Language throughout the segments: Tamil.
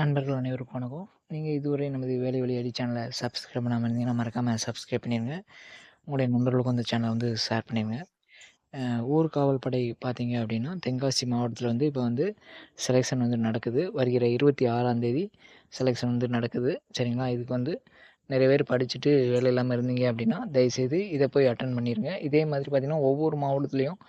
நண்பர்கள் அனைவருக்கும் வணக்கம். நீங்கள் இதுவரை நமது வேலை வழியடி சேனலை சப்ஸ்கிரைப் பண்ணாமல் இருந்தீங்கன்னா மறக்காமல் சப்ஸ்கிரைப் பண்ணிடுங்க உங்களுடைய நண்பர்களுக்கும் அந்த சேனலை வந்து ஷேர் பண்ணிடுங்க ஊர் காவல் படை பார்த்தீங்க அப்படின்னா தென்காசி மாவட்டத்தில் வந்து இப்போ வந்து செலெக்ஷன் வந்து நடக்குது. வருகிற இருபத்தி ஆறாந்தேதி செலெக்ஷன் வந்து நடக்குது. சரிங்களா? இதுக்கு வந்து நிறைய பேர் படிச்சுட்டு வேலை இல்லாமல் இருந்தீங்க அப்படின்னா தயவுசெய்து இதை போய் அட்டன் பண்ணிடுங்க இதே மாதிரி பார்த்திங்கன்னா ஒவ்வொரு மாவட்டத்துலேயும்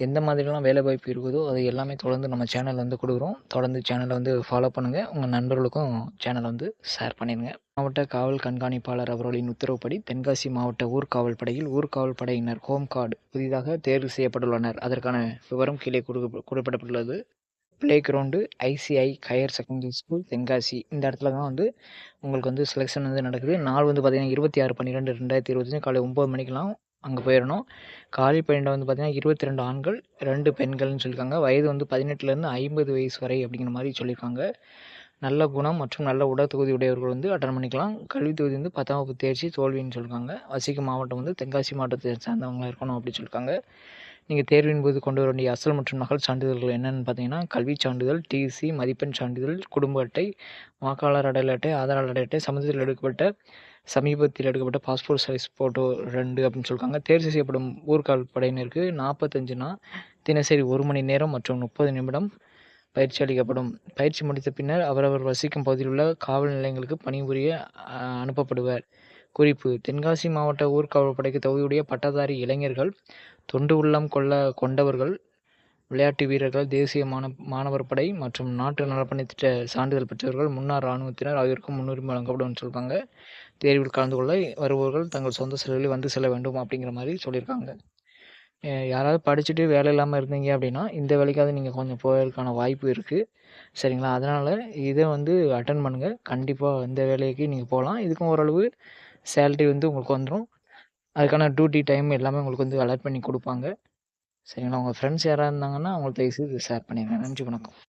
எந்த மாதிரிலாம் வேலை வாய்ப்பு இருக்குதோ அது எல்லாமே தொடர்ந்து நம்ம சேனலில் வந்து கொடுக்குறோம். தொடர்ந்து சேனலை வந்து ஃபாலோ பண்ணுங்கள் உங்கள் நண்பர்களுக்கும் சேனலை வந்து ஷேர் பண்ணிடுங்க. மாவட்ட காவல் கண்காணிப்பாளர் அவர்களின் உத்தரவுப்படி தென்காசி மாவட்ட ஊர்காவல் படையில் ஊர்காவல் படையினர் ஹோம் கார்டு புதிதாக தேர்வு செய்யப்பட்டுள்ளனர். அதற்கான விவரம் கீழே குறிப்பிடப்பட்டுள்ளது play ground ICI higher secondary school Tenkasi. இந்த இடத்துல தான் வந்து உங்களுக்கு வந்து செலெக்ஷன் வந்து நடக்குது. நாள் வந்து பார்த்திங்கன்னா இருபத்தி ஆறு பன்னிரெண்டு ரெண்டாயிரத்தி இருபத்தஞ்சு காலை ஒம்பது மணிக்கெலாம் அங்கே போயிடணும் காலி பணியிட வந்து பார்த்திங்கன்னா இருபத்தி ரெண்டு ஆண்கள் ரெண்டு பெண்கள்னு சொல்லியிருக்காங்க. வயது வந்து பதினெட்டுலேருந்து ஐம்பது வயசு வரை அப்படிங்கிற மாதிரி சொல்லியிருக்காங்க. நல்ல குணம் மற்றும் நல்ல உடற்தொகுதி உடையவர்கள் வந்து அட்டன் பண்ணிக்கலாம். கல்வி தொகுதி வந்து பத்தாம் வகுப்பு தேர்ச்சி தோல்வின்னு சொல்லியிருக்காங்க. வசிக்கும் மாவட்டம் வந்து தென்காசி மாவட்டத்தை சார்ந்தவங்களாக இருக்கணும் அப்படின்னு சொல்லியிருக்காங்க. நீங்கள் தேர்வின் போது கொண்டு வர வேண்டிய அசல் மற்றும் நகல் சான்றிதழ்கள் என்னென்னு பார்த்தீங்கன்னா கல்வி சான்றிதழ் டிசி மதிப்பெண் சான்றிதழ் குடும்ப அட்டை வாக்காளர் அடையாள அட்டை ஆதார் அட்டை சமூகத்தில் எடுக்கப்பட்ட சமீபத்தில் எடுக்கப்பட்ட பாஸ்போர்ட் சைஸ் ஃபோட்டோ ரெண்டு அப்படின்னு சொல்லியிருக்காங்க தேர்வு செய்யப்படும் ஊர்கால் படையினருக்கு நாற்பத்தஞ்சுனா தினசரி ஒரு மணி நேரம் மற்றும் முப்பது நிமிடம் பயிற்சி அளிக்கப்படும். பயிற்சி முடித்த பின்னர் அவரவர் வசிக்கும் பகுதியில் உள்ள காவல் நிலையங்களுக்கு பணிபுரிய அனுப்பப்படுவர். குறிப்பு தென்காசி மாவட்ட ஊர்காவல் படைக்கு தகுதியுடைய பட்டதாரி இளைஞர்கள் தொண்டு உள்ளம் கொள்ள கொண்டவர்கள் விளையாட்டு வீரர்கள் தேசிய மாண மாணவர் படை மற்றும் நாட்டு நலப்பணி திட்ட சான்றிதழ் பெற்றவர்கள் முன்னாள் இராணுவத்தினர் ஆகியோருக்கும் முன்னுரிமை வழங்கப்படும்னு சொல்லியிருக்காங்க தேர்வில் கலந்து கொள்ள வருபவர்கள் தங்கள் சொந்த செலவில் வந்து செல்ல வேண்டும் அப்படிங்கிற மாதிரி சொல்லியிருக்காங்க. யாராவது படிச்சுட்டு வேலை இல்லாமல் இருந்தீங்க அப்படின்னா இந்த வேலைக்காவது நீங்கள் கொஞ்சம் போகிறதுக்கான வாய்ப்பு இருக்குது சரிங்களா? அதனால் இதை வந்து அட்டன் பண்ணுங்கள் கண்டிப்பாக இந்த வேலைக்கு நீங்கள் போகலாம். இதுக்கும் ஓரளவு சேலரி வந்து உங்களுக்கு வந்துடும் அதுக்கான டியூட்டி டைம் எல்லாமே உங்களுக்கு வந்து அலர்ட் பண்ணி கொடுப்பாங்க. சரிங்களா உங்கள் ஃப்ரெண்ட்ஸ் யாராக இருந்தாங்கன்னா அவங்கள்ட்ட இது ஷேர் பண்ணிடுங்க நன்றி வணக்கம்.